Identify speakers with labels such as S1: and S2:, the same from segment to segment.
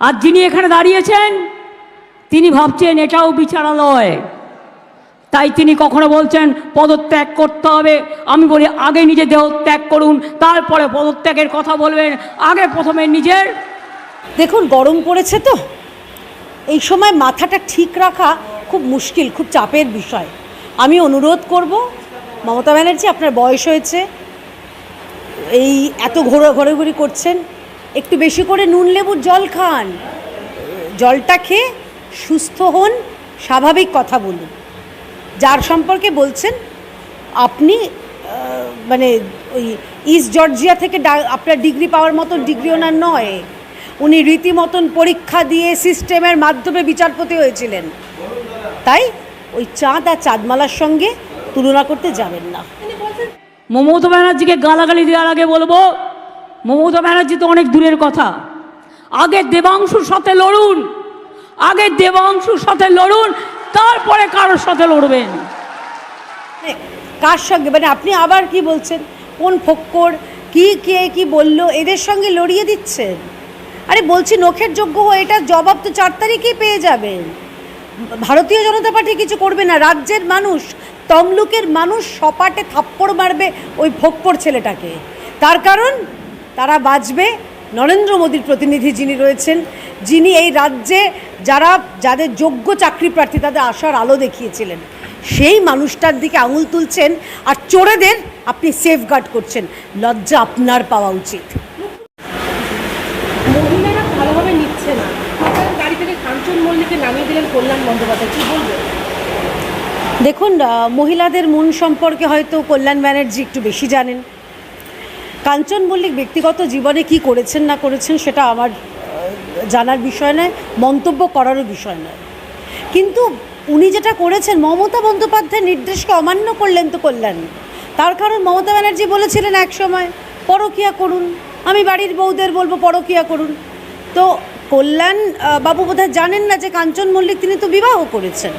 S1: আর যিনি এখানে দাঁড়িয়েছেন, তিনি ভাবছেন এটাও বিচারালয়। তাই তিনি কখনো বলছেন, পদত্যাগ করতে হবে। আমি বলি, আগে নিজে দেহ ত্যাগ করুন, তারপরে পদত্যাগের কথা বলবেন। আগে প্রথমে নিজের।
S2: দেখুন, গরম পড়েছে তো। এই সময় মাথাটা ঠিক রাখা খুব মুশকিল, খুব চাপের বিষয়। আমি অনুরোধ করব, মমতা ব্যানার্জি, আপনার বয়স হয়েছে। এই এত ঘোরা ঘোরাঘুরি করছেন একটু বেশি করে নুন লেবুর জল খান। জলটা খেয়ে সুস্থ হন, স্বাভাবিক কথা বলুন। যার সম্পর্কে বলছেন, আপনি মানে ওই ইস্ট জর্জিয়া থেকে আপনার ডিগ্রি পাওয়ার মতো ডিগ্রি ওনার নয়। উনি রীতিমতন পরীক্ষা দিয়ে সিস্টেমের মাধ্যমে বিচারপতি হয়েছিলেন। তাই ওই চাঁদ আর চাঁদমালার সঙ্গে তুলনা করতে যাবেন না।
S1: মমতা ব্যানার্জিকে গালাগালি দেওয়ার আগে বলব মমতা ব্যানার্জি তো অনেক দূরের কথা। আগে দেবাংশুর সাথে লড়ুন, আগে দেবাংশুর সাথে লড়ুন, তারপরে কারোর সাথে লড়বেন।
S2: মানে কার সঙ্গে? মানে আপনি আবার কি বলছেন? কোন ফক্কর, কি, কে, কি বলল? এদের সঙ্গে লড়িয়ে দিচ্ছেন? আরে বলছি নখের যোগ্য হয়ে এটার জবাব তো চার তারিখেই পেয়ে যাবেন। ভারতীয় জনতা পার্টি কিছু করবে না, রাজ্যের মানুষ, তমলুকের মানুষ সপাটে থাপ্পড় মারবে ওই ফক্কর ছেলেটাকে। তার কারণ তারা বাঁচবে। নরেন্দ্র মোদীর প্রতিনিধি যিনি রয়েছেন যিনি এই রাজ্যে যারা যাদের যোগ্য চাকরি প্রার্থী তাদের আশার আলো দেখিয়েছিলেন। সেই মানুষটার দিকে আঙুল তুলছেন আর চোরেদের আপনি সেফগার্ড করছেন। লজ্জা আপনার পাওয়া উচিত।
S3: মহিলারা ভালোভাবে নিচ্ছে না। গাড়ি থেকে কাঞ্চন মল্লিককে নামিয়ে দিলেন কল্যাণ বন্দ্যোপাধ্যায়। কি বলবেন?
S2: দেখুন মহিলাদের মন সম্পর্কে হয়তো কল্যাণ ব্যানার্জি একটু বেশি জানেন। কাঞ্চন মল্লিক ব্যক্তিগত জীবনে কি করেছেন না করেছেন সেটা আমার জানার বিষয় নয়, মন্তব্য করারও বিষয় নয়। কিন্তু উনি যেটা করেছেন, মমতা বন্দ্যোপাধ্যায়ের নির্দেশকে অমান্য করলেন তো কল্যাণ। তার কারণ মমতা ব্যানার্জি বলেছিলেন এক সময়, পরকিয়া করুন, আমি বাড়ির বউদের বলব পরকিয়া করুন। তো কল্যাণ বাবু বোধহয় জানেন না যে কাঞ্চন মল্লিক তিনি তো বিবাহ করেছেন।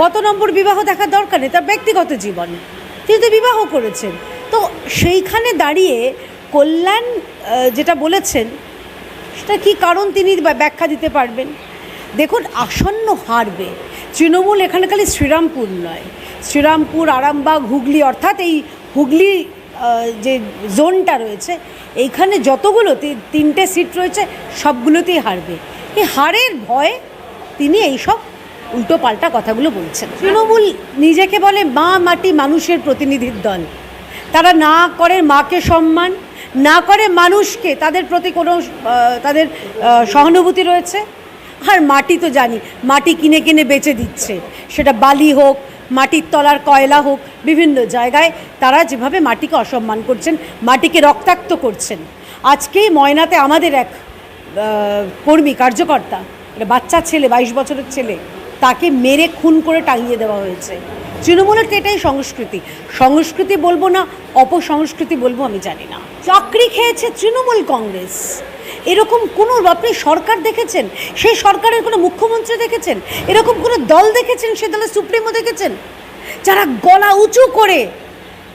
S2: কত নম্বর বিবাহ দেখার দরকার নেই, তার ব্যক্তিগত জীবনে। তিনি তো বিবাহ করেছেন। তো সেইখানে দাঁড়িয়ে কল্যাণ যেটা বলেছেন, সেটা কি কারণ তিনি ব্যাখ্যা দিতে পারবেন? দেখুন, আসন্ন হারবে। তৃণমূল এখানে খালি শ্রীরামপুর নয়। শ্রীরামপুর, আরামবাগ, হুগলি, অর্থাৎ এই হুগলি যে জোনটা রয়েছে, এইখানে যতগুলো তিনটে সিট রয়েছে, সবগুলোতেই হারবে। এই হারের ভয়ে তিনি এইসব উল্টো পাল্টা কথাগুলো বলছেন। তৃণমূল নিজেকে বলে মা মাটি মানুষের প্রতিনিধির দল। তারা না করে মাকে সম্মান, না করে মানুষকে তাদের প্রতি কোনো তাদের সহানুভূতি রয়েছে? আর মাটি তো জানি, মাটি কিনে কিনে বেচে দিচ্ছে। সেটা বালি হোক, মাটির তলার কয়লা হোক, বিভিন্ন জায়গায় তারা যেভাবে মাটিকে অসম্মান করছেন, মাটিকে রক্তাক্ত করছেন। আজকেই ময়নাতে আমাদের এক কর্মী, কার্যকর্তা, একটা বাচ্চা ছেলে, বাইশ বছরের ছেলে, তাকে মেরে খুন করে টাঙিয়ে দেওয়া হয়েছে। তৃণমূলের তো এটাই সংস্কৃতি। সংস্কৃতি বলব না অপসংস্কৃতি বলব আমি জানি না। চাকরি খেয়েছে তৃণমূল কংগ্রেস। এরকম কোনো আপনি সরকার দেখেছেন? সেই সরকারের কোনো মুখ্যমন্ত্রী দেখেছেন? এরকম কোনো দল দেখেছেন? সে দলের সুপ্রিমো দেখেছেন? যারা গলা উঁচু করে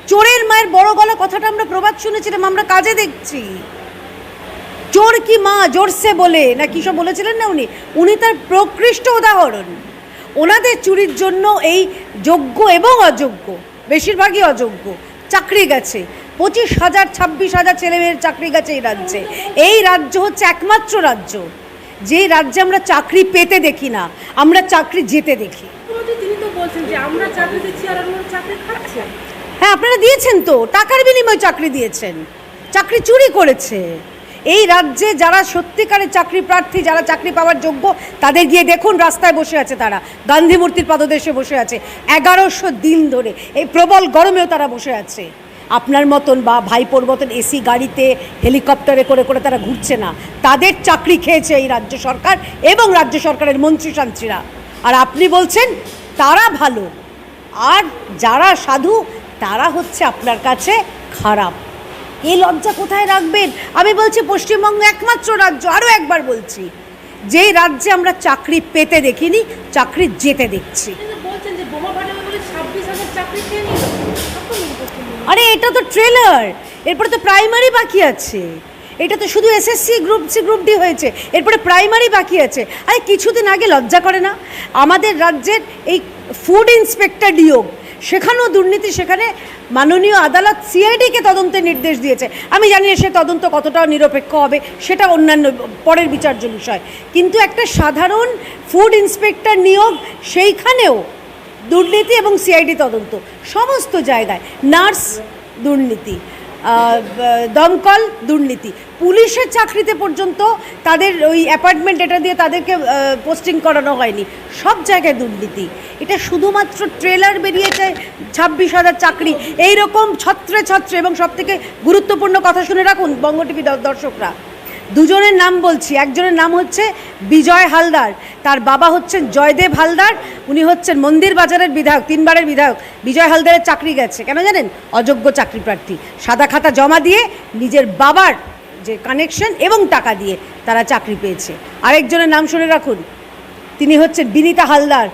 S2: চোরের মায়ের বড় গলা কথাটা আমরা প্রবাদ শুনেছিলাম আমরা কাজে দেখছি। চোর কি মা? জোরসে বলে। না, কী সব বলেছিলেন না উনি? উনি তার প্রকৃষ্ট উদাহরণ। ওনাদের চুরির জন্য এই যোগ্য এবং অযোগ্য, বেশিরভাগই অযোগ্য চাকরি গেছে। পঁচিশ হাজার ছাব্বিশ হাজার ছেলেমেয়ের চাকরি গেছে এই রাজ্যে। এই রাজ্য হচ্ছে একমাত্র রাজ্য। যে রাজ্যে আমরা চাকরি পেতে দেখি না আমরা চাকরি যেতে দেখি। হ্যাঁ আপনারা দিয়েছেন তো। টাকার বিনিময়ে চাকরি দিয়েছেন। চাকরি চুরি করেছে। এই রাজ্যে যারা সত্যিকারের চাকরি প্রার্থী, যারা চাকরি পাওয়ার যোগ্য, তাদের গিয়ে দেখুন রাস্তায় বসে আছে তারা। গান্ধী মূর্তির পাদদেশে বসে আছে। এগারোশো দিন ধরে এই প্রবল গরমেও তারা বসে আছে। আপনার মতন বা ভাইপোর মতন এসি গাড়িতে, হেলিকপ্টারে করে করে তারা ঘুরছে না। তাদের চাকরি খেয়েছে এই রাজ্য সরকার এবং রাজ্য সরকারের মন্ত্রী শান্ত্রীরা আর আপনি বলছেন, তারা ভালো। আর যারা সাধু, তারা হচ্ছে আপনার কাছে খারাপ। এই লজ্জা কোথায় রাখবেন? আমি বলছি পশ্চিমবঙ্গ একমাত্র রাজ্য আরও একবার বলছি। যেই রাজ্যে আমরা চাকরি পেতে দেখিনি চাকরি যেতে দেখছি।
S3: যে
S2: আরে এটা তো ট্রেলার এরপরে তো প্রাইমারি বাকি আছে। এটা তো শুধু SSC group C group D হয়েছে। এরপরে প্রাইমারি বাকি আছে। আরে কিছুদিন আগে লজ্জা করে না? আমাদের রাজ্যের এই ফুড ইন্সপেক্টর নিয়োগ। সেখানেও দুর্নীতি, সেখানে মাননীয় আদালত সিআইডিকে তদন্তের নির্দেশ দিয়েছে। আমি জানি সে তদন্ত কতটা নিরপেক্ষ হবে, সেটা অন্যান্য, পরের বিচার্য বিষয়। কিন্তু একটা সাধারণ ফুড ইন্সপেক্টর নিয়োগ, সেইখানেও দুর্নীতি এবং সিআইডি তদন্ত, সমস্ত জায়গায় নার্স দুর্নীতি। দমকল দুর্নীতি। পুলিশের চাকরিতে পর্যন্ত তাদের ওই অ্যাপার্টমেন্ট এটা দিয়ে তাদেরকে পোস্টিং করানো হয়নি। সব জায়গায় দুর্নীতি। এটা শুধুমাত্র ট্রেলার বেরিয়েছে ছাব্বিশ হাজার চাকরি। এইরকম ছত্রে ছত্রে এবং সবথেকে গুরুত্বপূর্ণ কথা শুনে রাখুন বঙ্গ টিভি দর্শকরা। দুজনের নাম বলছি। একজনের নাম হচ্ছে বিজয় হালদার, তার বাবা হচ্ছেন জয়দেব হালদার, উনি হচ্ছেন মন্দির বাজারের বিধায়ক, তিনবারের বিধায়ক। বিজয় হালদারের চাকরি গেছে, কেন জানেন? অযোগ্য চাকরি প্রার্থী। সাদা খাতা জমা দিয়ে নিজের বাবার যে কানেকশন এবং টাকা দিয়ে তারা চাকরি পেয়েছে। আরেকজনের নাম শুনে রাখুন, তিনি হচ্ছেন বিনীতা হালদার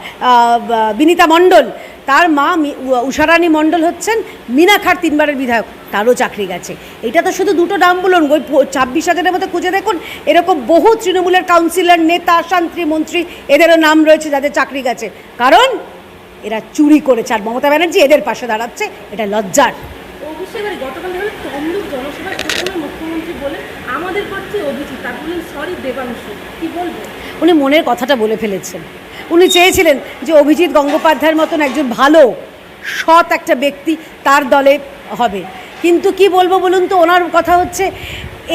S2: বিনীতা মণ্ডল। তার মা উষারানী মণ্ডল হচ্ছেন মিনাখার তিনবারের বিধায়ক। তারও চাকরি গেছে। এটা তো শুধু দুটো নাম বলুন, ওই ছাব্বিশ হাজারের মধ্যে খুঁজে দেখুন, এরকম বহু তৃণমূলের কাউন্সিলর নেতা শান্ত্রী মন্ত্রী, এদেরও নাম রয়েছে যাদের চাকরি গেছে। কারণ এরা চুরি করেছে, আর মমতা ব্যানার্জি এদের পাশে দাঁড়াচ্ছে, এটা লজ্জার।
S3: আমাদের প্রার্থী অভিজিৎ, তার বললেন সরি দেবাংশু। কি বলব?
S2: উনি মনের কথাটা বলে ফেলেছেন। উনি চেয়েছিলেন যে অভিজিৎ গঙ্গোপাধ্যায়ের মতন একজন ভালো সৎ একটা ব্যক্তি তার দলে হবে। কিন্তু কি বলব বলুন তো ওনার কথা হচ্ছে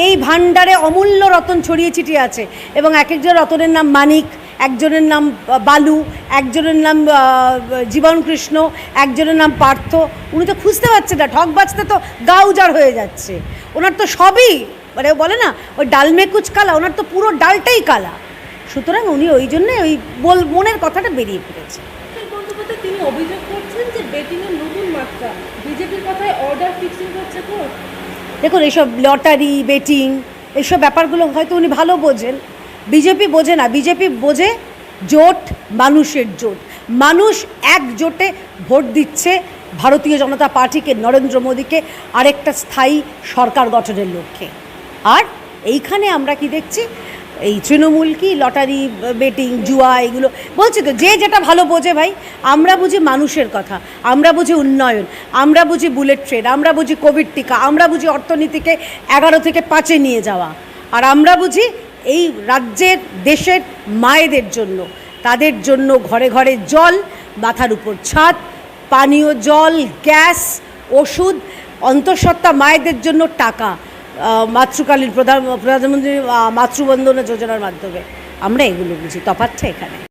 S2: এই ভাণ্ডারে অমূল্য রতন ছড়িয়ে ছিটিয়ে আছে এবং এক একজন রতনের নাম মানিক একজনের নাম বালু একজনের নাম আহ, জীবন কৃষ্ণ একজনের নাম পার্থ। উনি তো খুঁজতে পারছেন না ঠক বাজতে তো গা উজাড় হয়ে যাচ্ছে। ওনার তো সবই মানে বলে না ওই ডালমে কুচ কালা ওনার তো পুরো ডালটাই কালা। সুতরাং উনি ওই জন্যে ওই বল মনের কথাটা বেরিয়ে পড়েছে।
S3: তিনি অভিযোগ করছেন যে বেটিংয়ের নতুন মাত্রা বিজেপির কথায় অর্ডার ফিক্সিং করছে কোর্ট
S2: দেখুন এইসব লটারি বেটিং এইসব ব্যাপারগুলো হয়তো উনি ভালো বোঝেন। বিজেপি বোঝে না বিজেপি বোঝে জোট মানুষের জোট। মানুষ একজোটে ভোট দিচ্ছে ভারতীয় জনতা পার্টিকে নরেন্দ্র মোদীকে আরেকটা স্থায়ী সরকার গঠনের লক্ষ্যে। আর এইখানে আমরা কি দেখছি? এই তৃণমূল কি? লটারি, বেটিং, জুয়া, এগুলো। বলছি তো, যে যেটা ভালো বোঝে ভাই, আমরা বুঝি মানুষের কথা, আমরা বুঝি উন্নয়ন, আমরা বুঝি বুলেট ট্রেন, আমরা বুঝি কোভিড টিকা, আমরা বুঝি অর্থনীতিকে এগারো থেকে পাঁচে নিয়ে যাওয়া, আর আমরা বুঝি এই রাজ্যের, দেশের মায়েদের জন্য, তাদের জন্য ঘরে ঘরে জল, মাথার উপর ছাদ, পানীয় জল, গ্যাস, ওষুধ, অন্তঃসত্ত্বা মায়েদের জন্য টাকা মাতৃকালীন প্রধান প্রধানমন্ত্রী মাতৃবন্দনা যোজনার মাধ্যমে। আমরা এগুলো বুঝি। তফাৎটা এখানে।